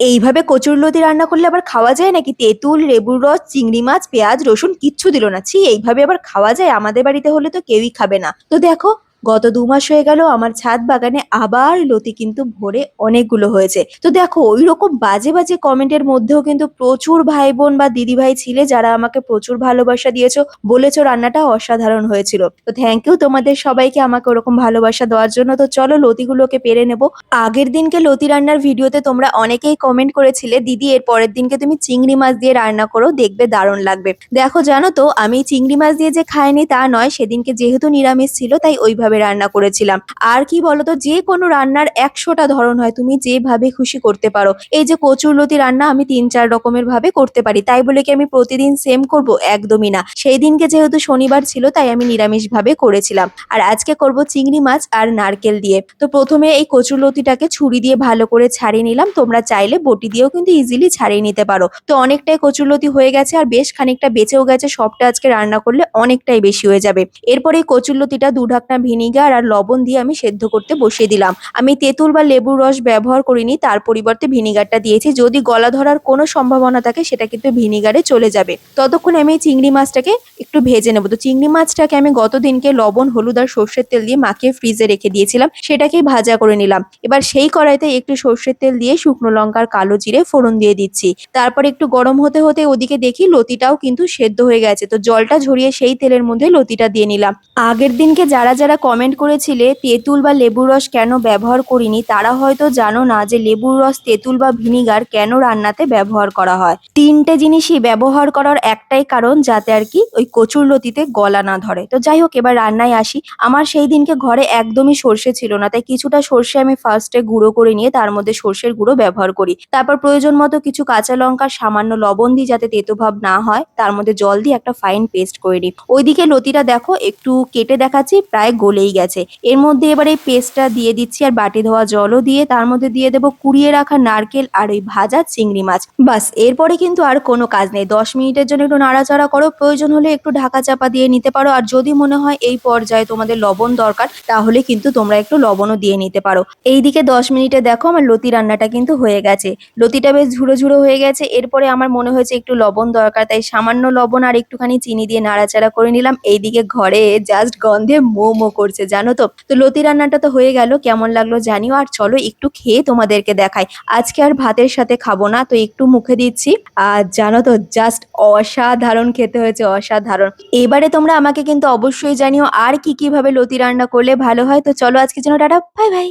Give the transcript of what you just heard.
এইভাবে কচুর কচুরলতি রান্না করলে আবার খাওয়া যায় নাকি? তেঁতুল, লেবুর রস, চিংড়ি মাছ, পেঁয়াজ, রসুন, কিচ্ছু দিল না। ছি, এইভাবে আবার খাওয়া যায় আমাদের বাড়িতে হলে তো কেউই খাবে না। তো দেখো গত দু মাস হয়ে গেল আমার ছাদ বাগানে আবার লতি কিন্তু ভরে অনেকগুলো হয়েছে। তো দেখো ওই রকম বাজে বাজে কমেন্টের মধ্যেও কিন্তু প্রচুর ভাই বোন বা দিদি ভাই ছিলে যারা আমাকে প্রচুর ভালোবাসা দিয়েছ, বলেছ রান্নাটা অসাধারণ হয়েছিল। তো থ্যাংক ইউ তোমাদের সবাইকে আমাকে ওরকম ভালোবাসা দেওয়ার জন্য। তো চলো লতিগুলোকে পেরে নেব। আগের দিনকে লতি রান্নার ভিডিওতে তোমরা অনেকেই কমেন্ট করেছিলে, দিদি, এর পরের দিনকে তুমি চিংড়ি মাছ দিয়ে রান্না করো, দেখবে দারুণ লাগবে। দেখো, জানো তো, আমি চিংড়ি মাছ দিয়ে যে খাইনি তা নয়, সেদিনকে যেহেতু নিরামিষ ছিল, তাই ওইভাবে রান্না করেছিলাম। আর কি বলতো, যে কোনো রান্নার একশোটা ধরন হয়, তুমি যেভাবে খুশি করতে পারো। এই যে কচুর লতি রান্না আমি তিন চার রকমের ভাবে করতে পারি। তাই বলে কি আমি প্রতিদিন সেম করব? একদমই না। সেই দিনকে যেহেতু শনিবার ছিল, তাই আমি নিরামিষ ভাবে করেছিলাম। আর আজকে করব চিংড়ি মাছ আর নারকেল দিয়ে। তো প্রথমে এই কচুর লতিটাকে ছুরি দিয়ে ভালো করে ছাড়িয়ে নিলাম। তোমরা চাইলে বটি দিয়েও কিন্তু ইজিলি ছাড়িয়ে নিতে পারো। তো অনেকটাই কচুর লতি হয়ে গেছে আর বেশ খানিকটা বেঁচেও গেছে। সবটা আজকে রান্না করলে অনেকটাই বেশি হয়ে যাবে। এরপরে এই কচুর লতিটা দু ঢাকনা ভিনিগার আর লবণ দিয়ে আমি সেদ্ধ করতে বসিয়ে দিলাম। আমি তেঁতুল বা লেবুর রস ব্যবহার করিনি, তার পরিবর্তে ভিনিগারটা দিয়েছি। যদি গলা ধরার কোনো সম্ভাবনা থাকে, সেটা কিন্তু ভিনিগারে চলে যাবে। ততক্ষণে আমি এই চিংড়ি মাছটাকে একটু ভেজে নেব। তো চিংড়ি মাছটাকে আমি গত দিনকে লবণ, হলুদ আর সর্ষের তেল দিয়ে মাখিয়ে ফ্রিজে রেখে দিয়েছিলাম। সেটাকেই ভাজা করে নিলাম। এবার সেই কড়াইতে একটু সর্ষের তেল দিয়ে শুকনো লঙ্কার কালো জিরে ফোড়ন দিয়ে দিচ্ছি। তারপর একটু গরম হতে হতে ওদিকে দেখি লতিটাও কিন্তু সেদ্ধ হয়ে গেছে। তো জলটা ঝরিয়ে সেই তেলের মধ্যে লতিটা দিয়ে নিলাম। আগের দিনকে যারা যারা কমেন্ট করেছিলে, তেঁতুল বা লেবুর রস কেন ব্যবহার করিনি? তারা হয়তো জানো না যে লেবুর রস, তেঁতুল বা ভিনিগার কেন রান্নাতে ব্যবহার করা হয়। তিনটে জিনিসই ব্যবহার করার একটাই কারণ, যাতে আর কি ওই কচুর লতিতে গলা না ধরে। তো যাই হোক, এবার রান্নায় আসি। আমার সেই দিনকে ঘরে একদমই সর্ষে ছিল না, তাই কিছুটা সর্ষে আমি ফার্স্টে গুঁড়ো করে নিয়ে তার মধ্যে সর্ষের গুঁড়ো ব্যবহার করি। তারপর প্রয়োজন মতো কিছু কাঁচা লঙ্কা, সামান্য লবণ দিই যাতে তেতো ভাব না হয়, তার মধ্যে জল দিয়ে একটা ফাইন পেস্ট করে নিই। ওইদিকে লতিটা দেখো, একটু কেটে দেখাচ্ছি, প্রায় গলেই গেছে। এর মধ্যে এবার এই পেস্টটা দিয়ে দিচ্ছি আর বাটি ধোয়া জলও দিয়ে তার মধ্যে দিয়ে দেবো কুড়িয়ে রাখা নারকেল আর ওই ভাজা চিংড়ি মাছ। বাস, এরপরে কিন্তু আর কোনো কাজ নেই। দশ মিনিটের জন্য একটু নাড়াচাড়া করো। প্রয়োজন হলে একটু ঢাকা চাপা দিয়ে নিতে পারো। আর যদি মনে হয় এই পর্যায়ে তোমাদের লবণ দরকার, তাহলে কিন্তু তোমরা একটু লবণও দিয়ে নিতে পারো। এইদিকে দশ মিনিটে দেখো আমার লতি রান্নাটা কিন্তু হয়ে গেছে। লতিটা বেশ ঝুড়ো ঝুড়ো হয়ে গেছে। এরপরে আমার মনে হয়েছে একটু লবণ দরকার, তাই সামান্য লবণ আর একটুখানি চিনি দিয়ে নাড়াচাড়া করে নিলাম। এইদিকে ঘরে জাস্ট গন্ধে মোমো মো করছে, জানো তো? তো লতি রান্নাটা তো হয়ে গেল, কেমন লাগল জানিও। আর চলো একটু খেয়ে তোমাদেরকে দেখাই। আজকে আর ভাতের সাথে খাব না, তো একটু মুখে দিচ্ছি। আর জানো তো জাস্ট অসাধারণ খেতে হয়েছে, অসাধারণ। এবারে তোমরা আমাকে কিন্তু অবশ্যই জানিও আর কি কীভাবে লতি রান্না করলে ভালো হয়। তো চলো আজকে জন্য টাটা বাই বাই